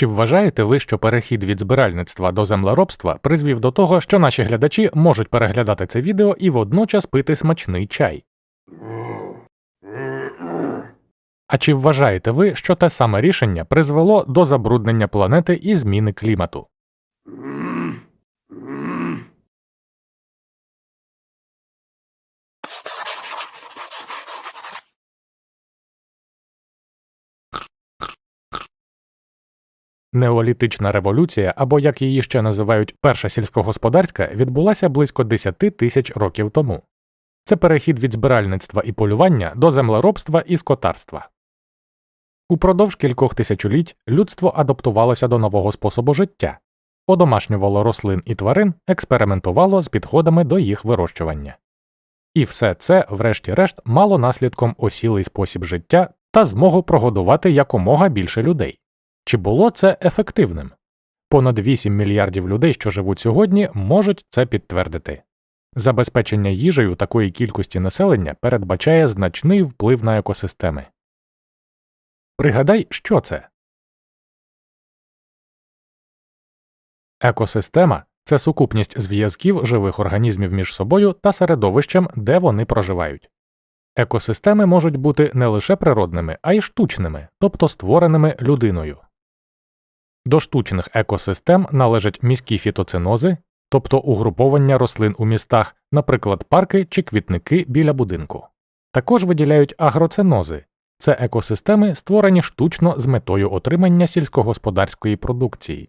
Чи вважаєте ви, що перехід від збиральництва до землеробства призвів до того, що наші глядачі можуть переглядати це відео і водночас пити смачний чай? А чи вважаєте ви, що те саме рішення призвело до забруднення планети і зміни клімату? Неолітична революція, або як її ще називають перша сільськогосподарська, відбулася близько 10 тисяч років тому. Це перехід від збиральництва і полювання до землеробства і скотарства. Упродовж кількох тисячоліть людство адаптувалося до нового способу життя, одомашнювало рослин і тварин, експериментувало з підходами до їх вирощування. І все це, врешті-решт, мало наслідком осілий спосіб життя та змогу прогодувати якомога більше людей. Чи було це ефективним? Понад 8 мільярдів людей, що живуть сьогодні, можуть це підтвердити. Забезпечення їжею такої кількості населення передбачає значний вплив на екосистеми. Пригадай, що це екосистема це сукупність зв'язків живих організмів між собою та середовищем, де вони проживають. Екосистеми можуть бути не лише природними, а й штучними, тобто створеними людиною. До штучних екосистем належать міські фітоцинози, тобто угруповання рослин у містах, наприклад, парки чи квітники біля будинку. Також виділяють агроцинози це екосистеми, створені штучно з метою отримання сільськогосподарської продукції.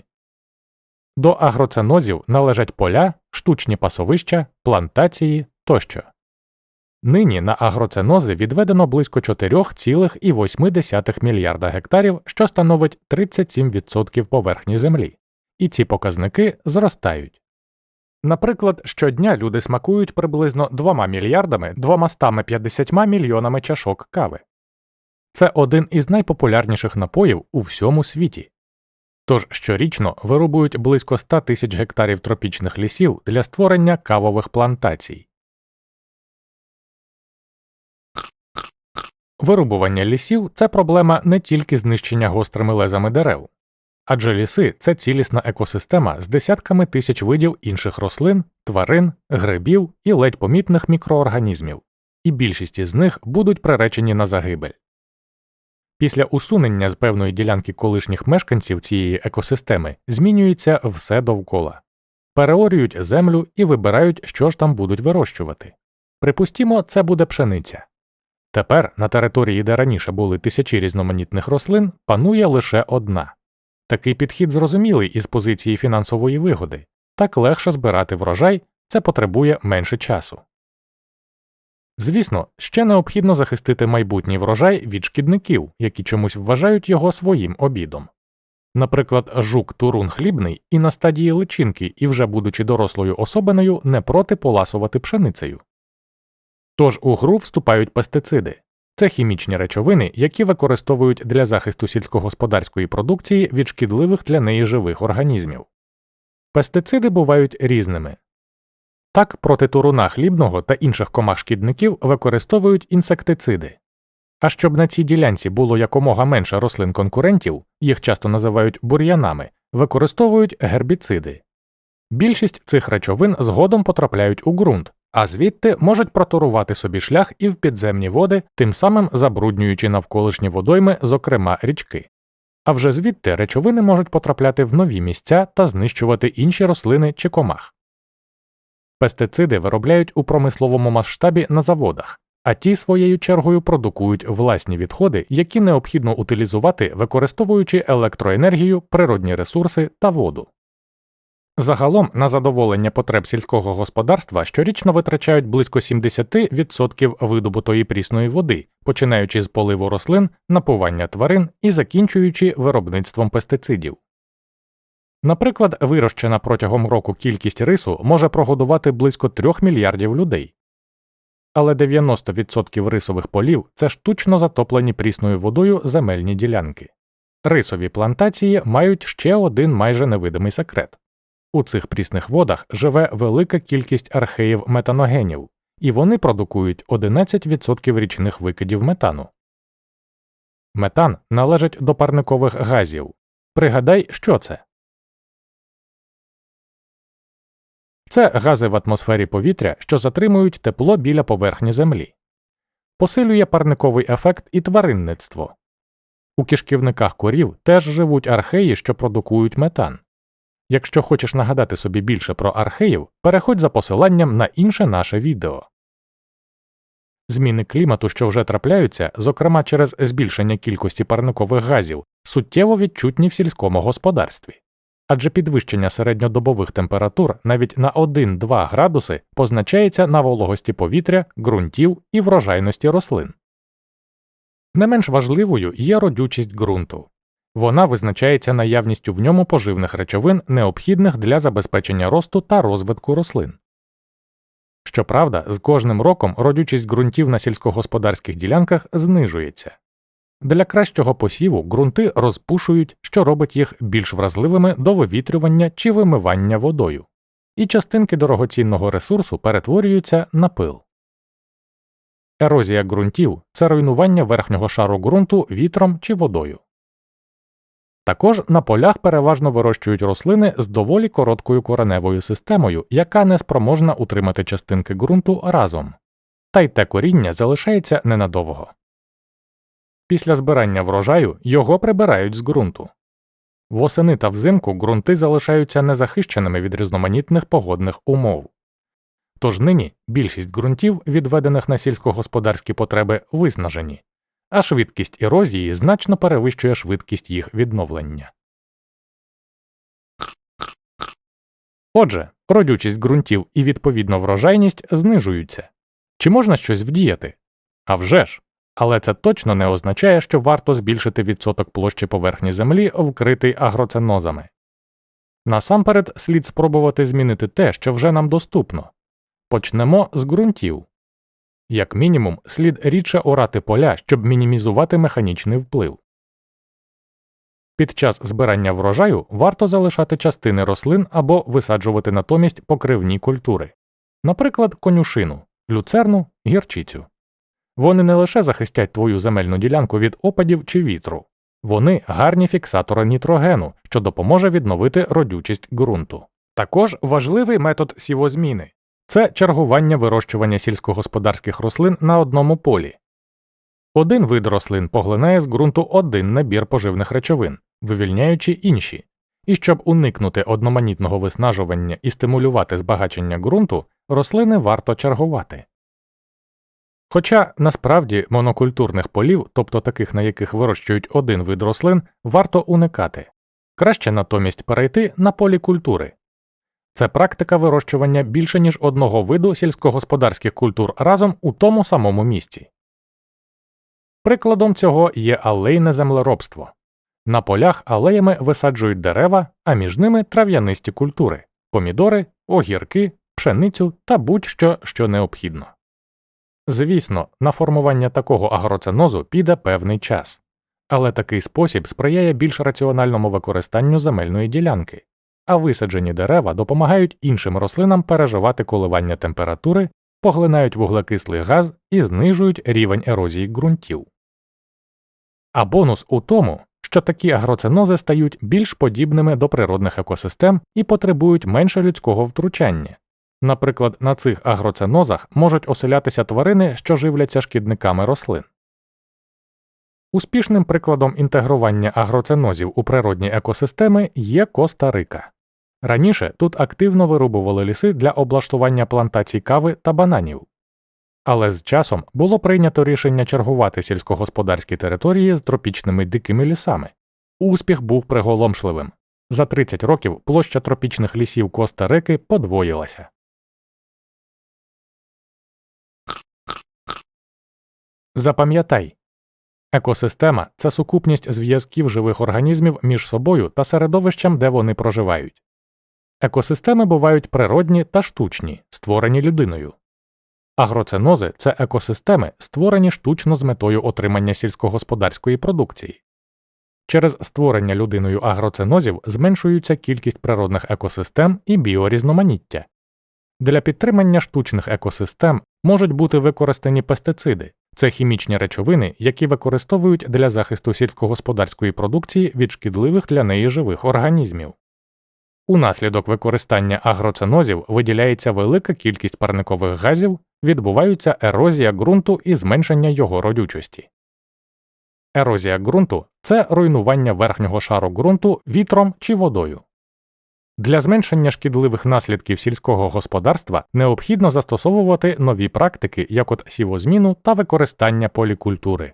До агроценозів належать поля, штучні пасовища, плантації тощо. Нині на агроценози відведено близько 4,8 мільярда гектарів, що становить 37% поверхні землі, і ці показники зростають. Наприклад, щодня люди смакують приблизно 2 мільярдами 250 мільйонами чашок кави. Це один із найпопулярніших напоїв у всьому світі. Тож щорічно вирубують близько 100 тисяч гектарів тропічних лісів для створення кавових плантацій. Вирубування лісів це проблема не тільки знищення гострими лезами дерев, адже ліси це цілісна екосистема з десятками тисяч видів інших рослин, тварин, грибів і ледь помітних мікроорганізмів, і більшість із них будуть приречені на загибель. Після усунення з певної ділянки колишніх мешканців цієї екосистеми змінюється все довкола, переорюють землю і вибирають, що ж там будуть вирощувати. Припустімо, це буде пшениця. Тепер на території, де раніше були тисячі різноманітних рослин, панує лише одна. Такий підхід зрозумілий із позиції фінансової вигоди, так легше збирати врожай, це потребує менше часу. Звісно, ще необхідно захистити майбутній врожай від шкідників, які чомусь вважають його своїм обідом. Наприклад, жук турун хлібний і на стадії личинки, і вже будучи дорослою особиною, не проти поласувати пшеницею. Тож у гру вступають пестициди це хімічні речовини, які використовують для захисту сільськогосподарської продукції від шкідливих для неї живих організмів. Пестициди бувають різними. Так, проти туруна хлібного та інших комах шкідників використовують інсектициди. А щоб на цій ділянці було якомога менше рослин конкурентів, їх часто називають бур'янами, використовують гербіциди. Більшість цих речовин згодом потрапляють у ґрунт, а звідти можуть протурувати собі шлях і в підземні води, тим самим забруднюючи навколишні водойми, зокрема річки. А вже звідти речовини можуть потрапляти в нові місця та знищувати інші рослини чи комах. Пестициди виробляють у промисловому масштабі на заводах, а ті своєю чергою продукують власні відходи, які необхідно утилізувати, використовуючи електроенергію, природні ресурси та воду. Загалом на задоволення потреб сільського господарства щорічно витрачають близько 70% видобутої прісної води, починаючи з поливу рослин, напування тварин і закінчуючи виробництвом пестицидів. Наприклад, вирощена протягом року кількість рису може прогодувати близько 3 мільярдів людей. Але 90% рисових полів це штучно затоплені прісною водою земельні ділянки. Рисові плантації мають ще один майже невидимий секрет. У цих прісних водах живе велика кількість археїв метаногенів, і вони продукують 11% річних викидів метану. Метан належить до парникових газів, Пригадай, що це. Це гази в атмосфері повітря, що затримують тепло біля поверхні Землі. Посилює парниковий ефект і тваринництво. У кишківниках корів теж живуть археї, що продукують метан. Якщо хочеш нагадати собі більше про археїв, переходь за посиланням на інше наше відео. Зміни клімату, що вже трапляються, зокрема через збільшення кількості парникових газів, суттєво відчутні в сільському господарстві. Адже підвищення середньодобових температур навіть на 1-2 градуси позначається на вологості повітря, ґрунтів і врожайності рослин. Не менш важливою є родючість ґрунту. Вона визначається наявністю в ньому поживних речовин, необхідних для забезпечення росту та розвитку рослин. Щоправда, з кожним роком родючість ґрунтів на сільськогосподарських ділянках знижується. Для кращого посіву ґрунти розпушують, що робить їх більш вразливими до вивітрювання чи вимивання водою, і частинки дорогоцінного ресурсу перетворюються на пил. Ерозія ґрунтів це руйнування верхнього шару ґрунту вітром чи водою. Також на полях переважно вирощують рослини з доволі короткою кореневою системою, яка не спроможна утримати частинки ґрунту разом, та й те коріння залишається ненадовго. Після збирання врожаю його прибирають з ґрунту. Восени та взимку ґрунти залишаються незахищеними від різноманітних погодних умов. Тож нині більшість ґрунтів, відведених на сільськогосподарські потреби, виснажені, а швидкість ерозії значно перевищує швидкість їх відновлення. Отже, родючість ґрунтів і відповідно врожайність знижуються. Чи можна щось вдіяти? А вже ж! Але це точно не означає, що варто збільшити відсоток площі поверхні землі, вкритий агроценозами. Насамперед слід спробувати змінити те, що вже нам доступно. Почнемо з ґрунтів. Як мінімум, слід рідше орати поля, щоб мінімізувати механічний вплив. Під час збирання врожаю варто залишати частини рослин або висаджувати натомість покривні культури, наприклад, конюшину, люцерну, гірчицю. Вони не лише захистять твою земельну ділянку від опадів чи вітру, вони гарні фіксатори нітрогену, що допоможе відновити родючість ґрунту. Також важливий метод сівозміни це чергування вирощування сільськогосподарських рослин на одному полі. Один вид рослин поглинає з ґрунту один набір поживних речовин, вивільняючи інші, і щоб уникнути одноманітного виснажування і стимулювати збагачення ґрунту, рослини варто чергувати. Хоча насправді монокультурних полів, тобто таких, на яких вирощують один вид рослин, варто уникати, краще натомість перейти на полікультури. Це практика вирощування більше ніж одного виду сільськогосподарських культур разом у тому самому місці. Прикладом цього є алейне землеробство. На полях алеями висаджують дерева, а між ними трав'янисті культури помідори, огірки, пшеницю та будь-що, що необхідно. Звісно, на формування такого агроценозу піде певний час, але такий спосіб сприяє більш раціональному використанню земельної ділянки, а висаджені дерева допомагають іншим рослинам переживати коливання температури, поглинають вуглекислий газ і знижують рівень ерозії ґрунтів. А бонус у тому, що такі агроценози стають більш подібними до природних екосистем і потребують менше людського втручання. Наприклад, на цих агроценозах можуть оселятися тварини, що живляться шкідниками рослин. Успішним прикладом інтегрування агроценозів у природні екосистеми є Коста-Рика. Раніше тут активно вирубували ліси для облаштування плантацій кави та бананів, але з часом було прийнято рішення чергувати сільськогосподарські території з тропічними дикими лісами. Успіх був приголомшливим. За 30 років площа тропічних лісів Коста-Рики подвоїлася. Запам'ятай екосистема це сукупність зв'язків живих організмів між собою та середовищем, де вони проживають. Екосистеми бувають природні та штучні, створені людиною. Агроценози це екосистеми, створені штучно з метою отримання сільськогосподарської продукції. Через створення людиною агроценозів зменшується кількість природних екосистем і біорізноманіття. Для підтримання штучних екосистем можуть бути використані пестициди, Це хімічні речовини, які використовують для захисту сільськогосподарської продукції від шкідливих для неї живих організмів. Унаслідок використання агроценозів виділяється велика кількість парникових газів, відбуваються ерозія ґрунту і зменшення його родючості. Ерозія ґрунту це руйнування верхнього шару ґрунту вітром чи водою. Для зменшення шкідливих наслідків сільського господарства необхідно застосовувати нові практики, як от сівозміну та використання полікультури.